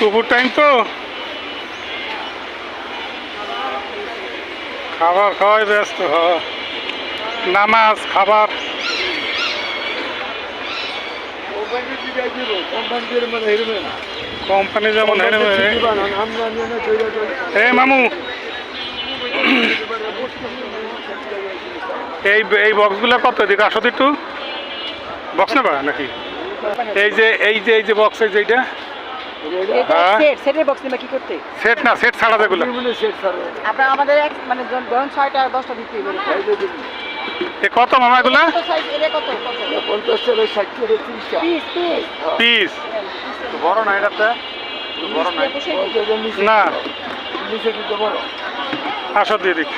দুপুর টাইম তো। খাবার খাওয়াই ব্যস্ত হ নামাজ খাবার। কোম্পানি যেমন এ মামু। এই এই বক্সগুলো কত এদিকে আসো একটু। বক্স নেবা নাকি? এই যে এই যে এই যে বক্স এই যে এইটা। হ্যাঁ। সেট সেট না সেট ছাড়া যেগুলো আপনার আমাদের এক মানে ধরুন ছয়টা আর দশটা দিতে হবে এ কত মামা এগুলা? Piece piece. বড় না এটাতে? বড় না। না। আসো দিয়ে দিক।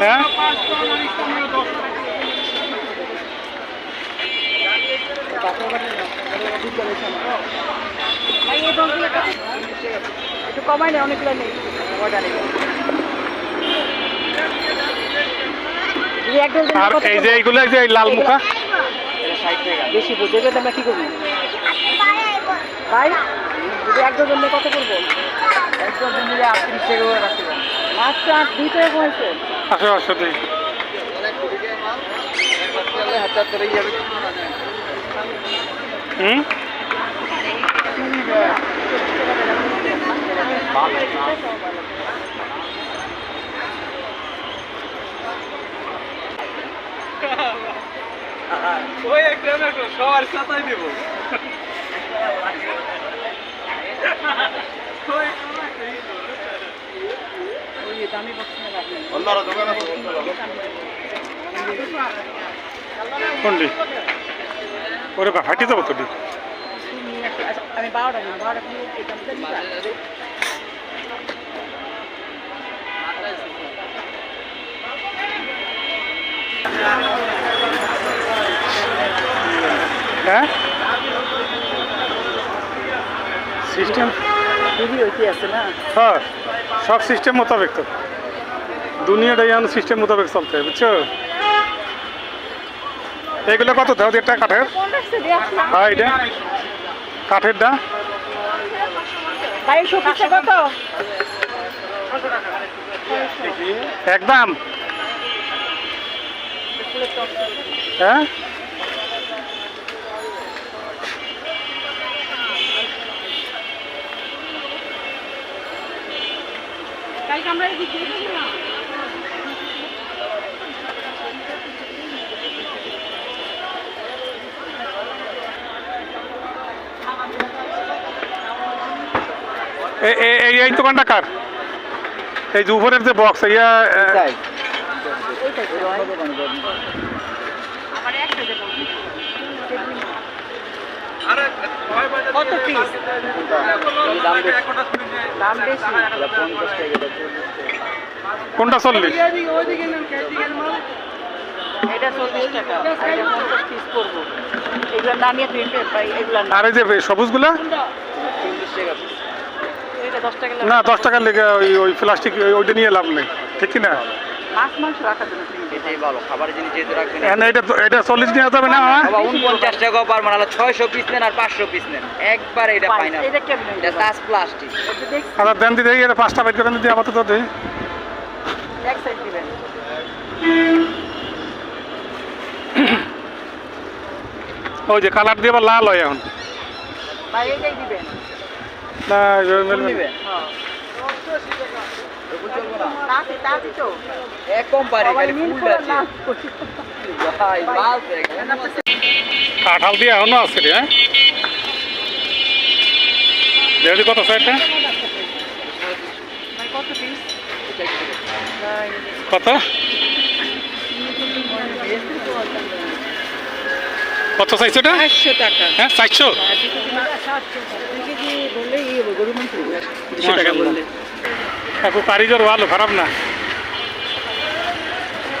হ্যাঁ ভাই এই বক্সগুলো কত একটু কমাই নেই অনেকগুলো নেই। আর এই যে এইগুলো এই যে লাল মুখা? বেশি বুঝে গেলে আমরা কি করব? ভাই যদি এক ডজন কত করব? এক ডজন নিলে আটত্রিশ টাকা করে রাখতে মাত্র আট দুই টাকা কমেছে আসো আসো দিই। হুম ওই একটা সবার সাথে দেবো। কোনটি? ওরে বা ফাটি যাব আচ্ছা, আমি বারোটা নিই বারোটা হ্যাঁ সিস্টেম আছে না সব সিস্টেম মোতাবেক তো। দুনিয়াটা যেন সিস্টেম মোতাবেক চলতে বুঝছ? এগুলো কত দাও? একটা কাঠের? হ্যাঁ এটা শোপিসটা কত? একদম। হ্যাঁ? কালকে আমরা এই এ- এ- এই এই দোকানটা কার? এই যে উপরের যে বক্স ইয়া কত পিস দাম বেশি। কোনটা চল্লিশ? এটা চল্লিশ টাকা। আর এই যে সবুজগুলা? টাকা না দশ টাকার লেগে ওই ওই প্লাস্টিক ওইটা নিয়ে লাভ নেই ঠিক না। মানে আচ্ছা পাঁচটা বাইট করে আপাতত দিই ওই যে কালার দিয়ে আবার লাল হয় এখন। দিবেন। না। হ্যাঁ। কাঁঠাল দিয়ে এখনও আছে রে হ্যাঁ? দেখি কত সাইডটা কত? কত কত চাইছো এটা পাঁচশো টাকা। গরু মাংস মাশাআল্লাহ। কাকু কারিগর ভালো খারাপ না?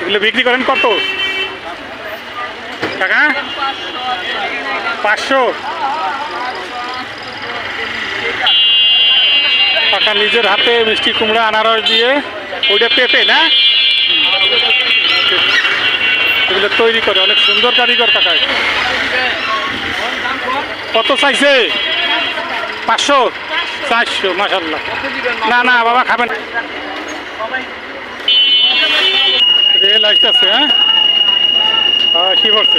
এগুলো বিক্রি করেন কত? টাকা পাঁচশো? কাকা নিজের হাতে মিষ্টি কুমড়া আনারস দিয়ে ওইটা পেঁপে না? এগুলো তৈরি করে অনেক সুন্দর কারিগর কাকা। কত চাইছে? পাঁচশো? চারশো মাসাল্লাহ না না বাবা খাবেন রেল আসতেছে হ্যাঁ? হ্যাঁ কি বলছে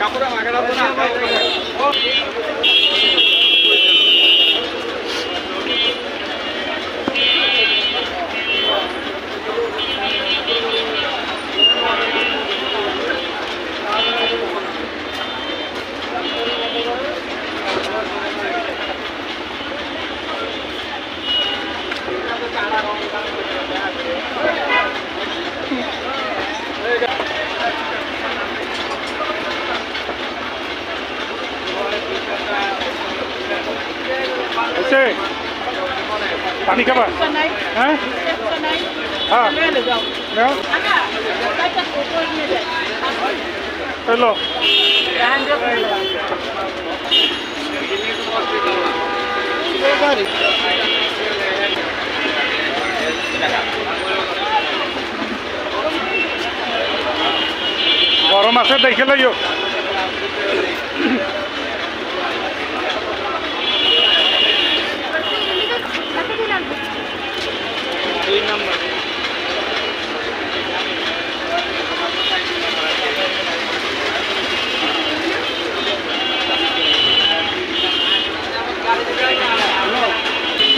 কাপড়ে তো না। পানি খাবা? হ্যাঁ? হ্যাঁ। হ্যালো গরম আছে দেখে লইও।